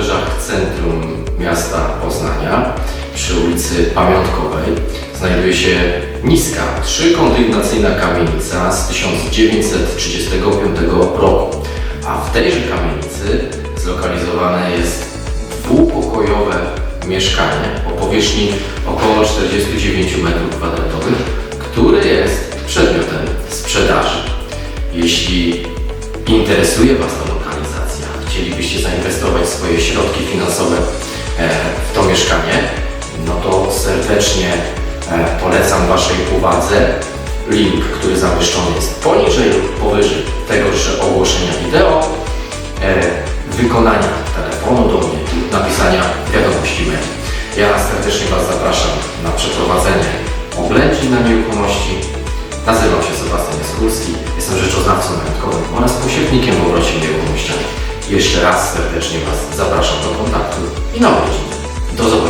obrzeżach centrum miasta Poznania, przy ulicy Pamiątkowej, znajduje się niska, trzykondygnacyjna kamienica z 1935 roku. A w tejże kamienicy zlokalizowane jest dwupokojowe mieszkanie o powierzchni około 49 m2, które jest przedmiotem sprzedaży. Jeśli interesuje Was to chcielibyście zainwestować swoje środki finansowe e, w to mieszkanie, no to serdecznie e, polecam Waszej uwadze link, który zamieszczony jest poniżej lub powyżej tegoż ogłoszenia wideo, e, wykonania telefonu do mnie lub napisania wiadomości mail. Ja serdecznie Was zapraszam na przeprowadzenie oględzin na nieruchomości. Nazywam się Sebastian Jaskulski, Jeszcze raz serdecznie Was zapraszam do kontaktu i na odwiedziny. Do zobaczenia.